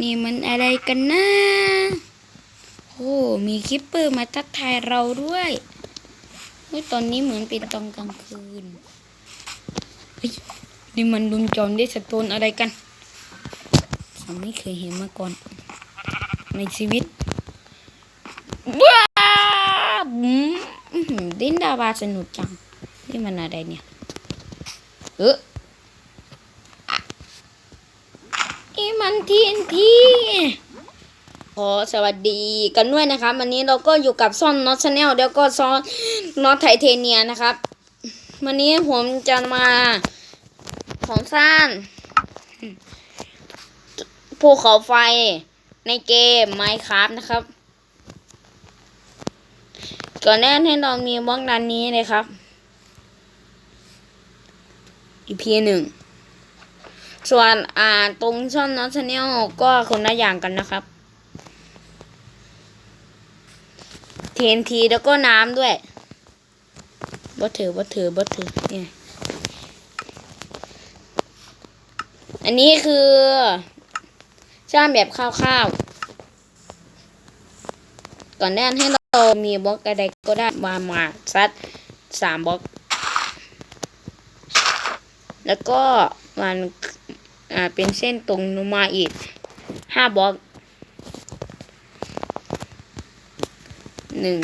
นี่มันอะไรกันนะโอ้มีคิปเปอร์มาทักทายเราด้วยเฮ้ยตอนนี้เหมือนเป็นตอนกลางคืนเฮ้ยนี่มันลุมจอมได้สโตนอะไรกันฉันไม่เคยเห็นมาก่อน ในชีวิตว้าวอืมดินดาวาสนุกจัง นี่มันอะไรเนี่ย เอออะนี่ มันทีนทีขอสวัสดีกันด้วยนะครับวันนี้เราก็อยู่กับซ่อนน็อตชาแนลแล้วก็ซ่อนน็อตไทเทเนียนะครับ วันนี้ผมจะมาของสร้างภูเขาไฟในเกม Minecraft นะครับ ก่อนแรกให้เรามีบล็อกดันนี้เลยครับ EP หนึ่ง ส่วนอ่าตรงช่องน็อตชาแนลก็คนละอย่างกันนะครับ TNT แล้วก็น้ำด้วยบ่ถือบ่ถือบ่ถือเนี่ยอันนี้คือช่างแบบคร่าวๆ ก่อนแรกให้เรามีบล็อกอะไรก็ได้มามาซัดสามบล็อก แล้วก็มัน อ่าเป็นเส้นตรงลงมาอีกห้าบล็อกหนึ่ง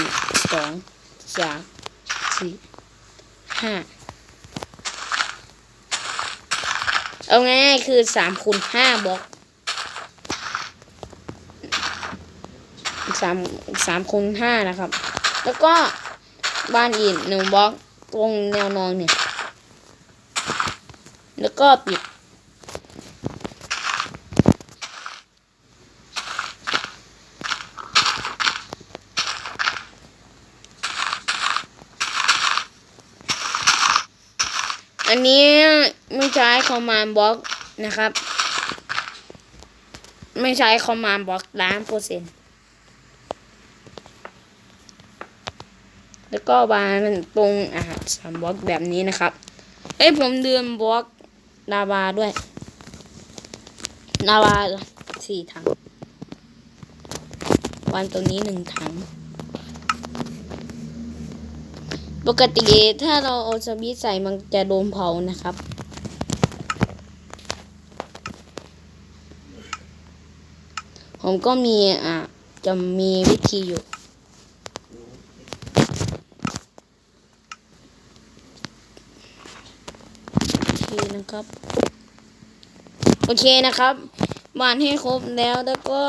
สองสามสี่ห้าเอาง่ายๆคือสามคูณห้าบล็อกสามสามคูณห้านะครับ แล้วก็บ้านอีกหนึ่งบล็อกตรงแนวนอนเนี่ย แล้วก็ปิด อันนี้ไม่ ใช้คอมมานด์บล็อกนะครับ ไม่ใช้คอมมานด์บล็อกล้านเปอร์เซ็นต์แล้วก็วางตรงอาหารสามบล็อกแบบนี้นะครับ เอ้ยผมเดือนบล็อกลาวาด้วยลาวาสี่ถังวางตรงนี้หนึ่งถัง ปกติถ้าเราเอาสวิตใส่มันจะโดนเผานะครับ ผมก็มีอะจะมีวิธีอยู่โอเคนะครับ โอเคนะครับวานให้ครบแล้วแล้วก็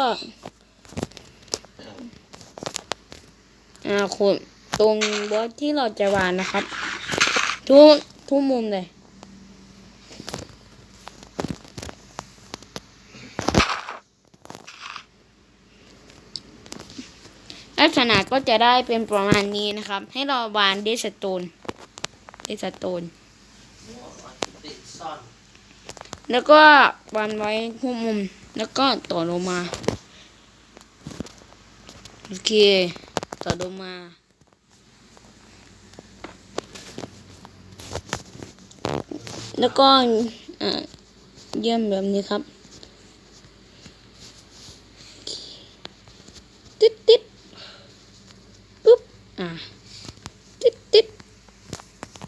อ่าขุดตรงบล็อกที่เราจะวานนะครับ ทุกทุกมุมเลย ลักษณะก็จะได้เป็นประมาณนี้นะครับ ให้เราวานเดสโตนเดสโตนติดซ่อนแล้วก็วางไว้ทุกมุม แล้วก็ต่อลงมา โอเค ต่อลงมาแล้วก็เยี่ยมแบบนี้ครับ ติดติดปุ๊บ อ่า ติดติด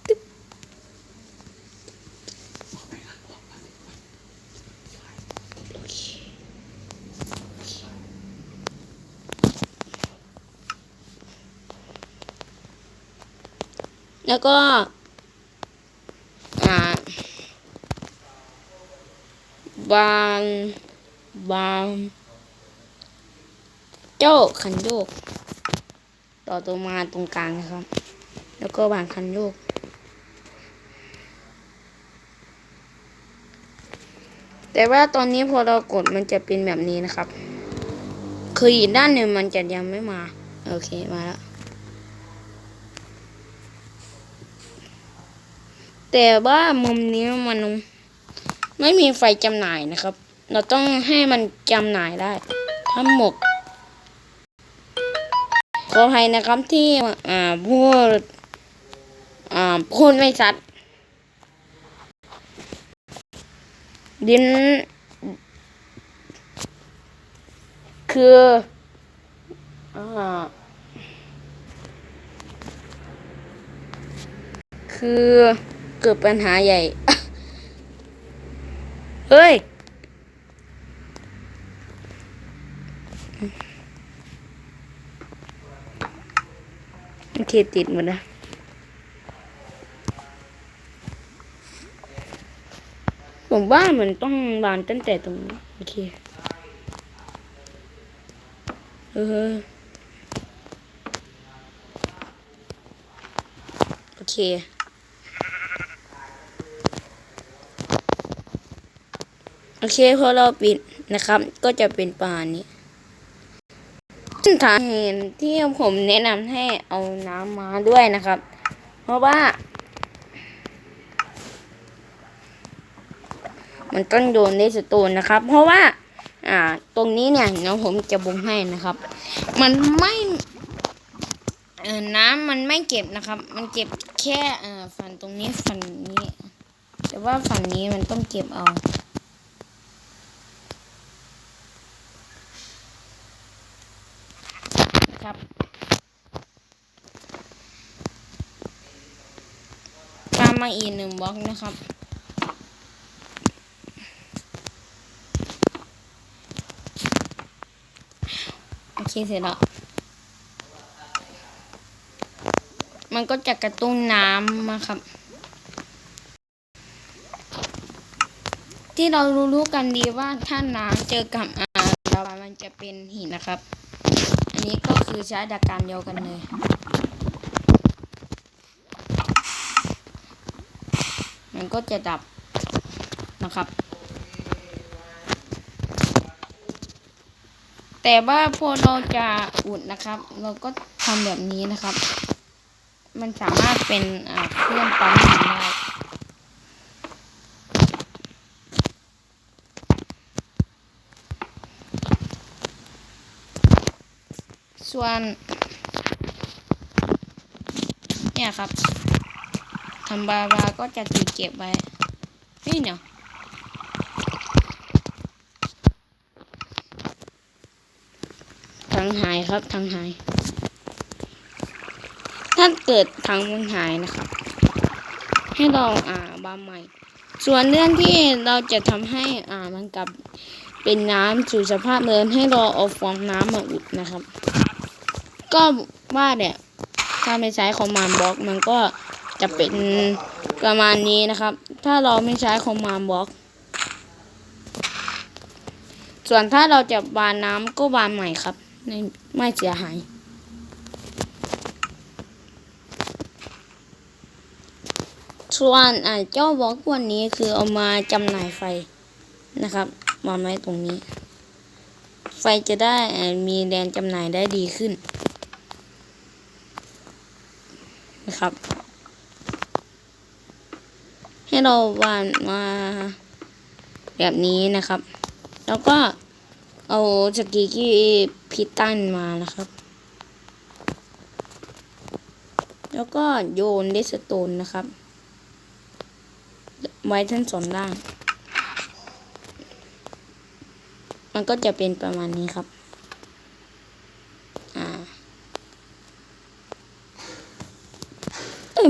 ตึ๊บโอเค แล้วก็อ่าบางบางโจกคันโยก ต่อตัวมาตรงกลางนะครับ แล้วก็วางคันโยก แต่ว่าตอนนี้พอเรากดมันจะเป็นแบบนี้นะครับ คืออีกด้านหนึ่งมันจะยังไม่มา โอเคมาแล้ว แต่ว่ามุมนี้มันไม่มีไฟจำหน่ายนะครับ เราต้องให้มันจำหน่ายได้ทั้งหมดขออภัยนะครับที่อ่าพูดอ่าพูดไม่ชัดดินคืออ่าคือ กิดปัญหาใหญ่ เฮ้ย โอเคติดหมดนะผมว่ามันต้องวางตั้งแต่ตรงนี้โอเค เออ โอเค โอเคพอเราปิดนะครับ ก็จะเป็นปลานี้ทางเห็นที่ผมแนะนำให้เอาน้ำมาด้วยนะครับ เพราะว่า มันต้องโดนเลสโตนนะครับ เพราะว่า อ่า ตรงนี้เนี่ยเดี๋ยวผมจะบุงให้นะครับ มันไม่เออน้ำมันไม่เก็บนะครับ มันเก็บแค่เออฝั่งตรงนี้ฝั่งนี้ แต่ว่าฝั่งนี้มันต้องเก็บเอา นะ ครับ ตามมาอีกหนึ่งบล็อกนะครับ โอเคเสร็จแล้ว มันก็จะกระตุ้นน้ำนะครับ ที่เรารู้ๆกันดีว่าถ้าน้ำเจอกับอ่าลาวมันจะเป็นหินนะครับ นี้ก็คือใช้ดักการเดียวกันเลย มันก็จะดับนะครับ แต่ว่าพอเราจะอุดนะครับ เราก็ทำแบบนี้นะครับ มันสามารถเป็นเครื่องปั๊มน้ำได้ ส่วน เนี่ยครับทำบาบาก็จะถูกเก็บไว้ นี่เนาะทางหายครับทางหาย ถ้าเกิดทางมันหายนะครับ ให้เราอ่าบาใหม่ ส่วนเรื่องที่เราจะทำให้อ่ามันกลับเป็นน้ำสู่สภาพเดิมให้เราเอาฟองน้ำมาอุดนะครับ ก็ว่าเนี่ยถ้าไม่ใช้คอมมานด์บล็อกมันก็จะเป็นประมาณนี้นะครับ ถ้าเราไม่ใช้คอมมานด์บล็อก ส่วนถ้าเราจะบานน้ำก็บานใหม่ครับไม่ไม่เสียหายส่วนอ่าเจ้าบล็อกวกนี้คือเอามาจำหน่ายไฟนะครับวางไว้ตรงนี้ ไฟจะได้มีแรงจำหน่ายได้ดีขึ้น นะครับ ให้เราวานมาแบบนี้นะครับ แล้วก็เอาสกีกี้พิตันมานะครับ แล้วก็โยนเดสโตนนะครับ ไว้ทั้งสองด้านมันก็จะเป็นประมาณนี้ครับ อ่า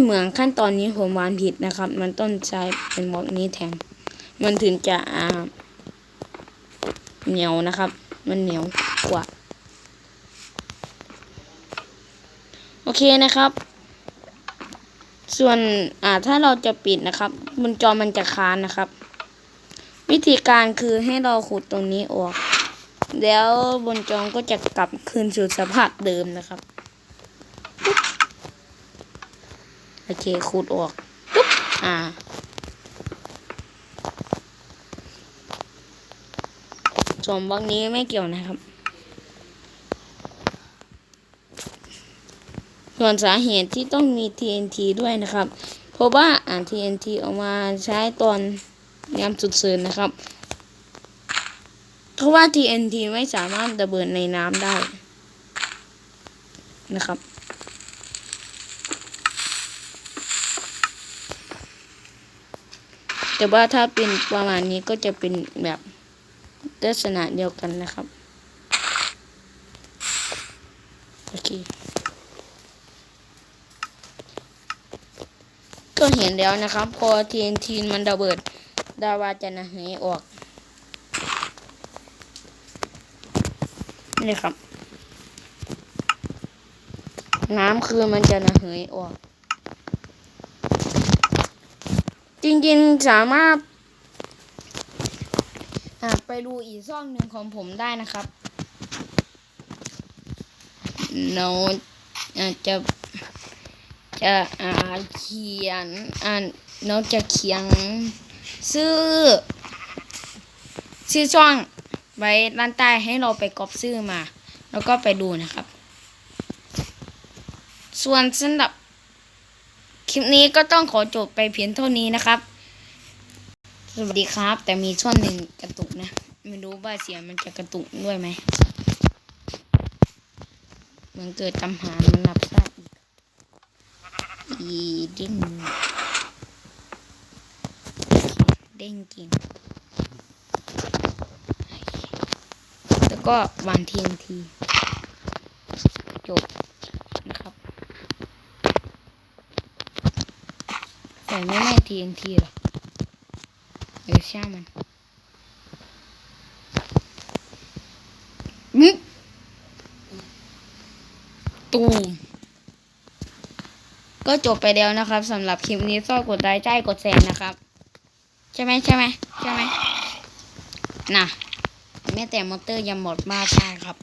เหมือนขั้นตอนนี้ผมวางผิดนะครับ มันต้องใช้เป็นบล็อกนี้แทนมันถึงจะอ่าเหนียวนะครับ มันเหนียวกว่า โอเคนะครับ ส่วนอ่าถ้าเราจะปิดนะครับบนจอมันจะค้านนะครับ วิธีการคือให้เราขุดตรงนี้ออก แล้วบนจอก็จะกลับคืนสู่สภาพเดิมนะครับ โอเคขูดออกปุ๊บอ่าส่วนบล็อกนี้ไม่เกี่ยวนะครับ ส่วนสาเหตุที่ต้องมี TNT ด้วยนะครับ เพราะว่าอ่าน TNT ออกมาใช้ตอนยามสุดเสืนนะครับ เพราะว่า TNT ไม่สามารถระเบิดในน้ำได้นะครับ แต่ว่าถ้าเป็นประมาณนี้ก็จะเป็นแบบลักษณะเดียวกันนะครับโอเคก็เห็นแล้วนะครับ พอ TNT มันระเบิด ดาวาจะนะเหยออกนี่ครับ น้ำคือมันจะนะเหยออก จริงๆสามารถไปดูอีกซ่องหนึ่งของผมได้นะครับเราจะจะอาเขียนอ่านเราจะเขียนชื่อชื่อช่องไว้ด้านใต้ให้เราไปก๊อปชื่อมา แล้วก็ไปดูนะครับ ส่วนสำหรับ ลิปนี้ก็ต้องขอจบไปเพียงเท่านี้นะครับ สวัสดีครับ แต่มีช่วงหนึ่งกระตุกนะ ไม่รู้ว่าเสียงมันจะกระตุกด้วยไหมเหมือนเกิดตำหามันหลับซะอีก อีดิ้นเด้งกินแล้วก็วานทีนทีจบนะครับ ใส่ไม่แม่ทีนทีหรอเออช่างมันมึกตูมก็จบไปแล้วนะครับสำหรับคลิปนี้ก็กดไลค์ใจกดแชร์นะครับ ใช่ไหมใช่ไหมใช่ไหมน่ะแม้แต่มอเตอร์ยังหมดมากใช่ครับ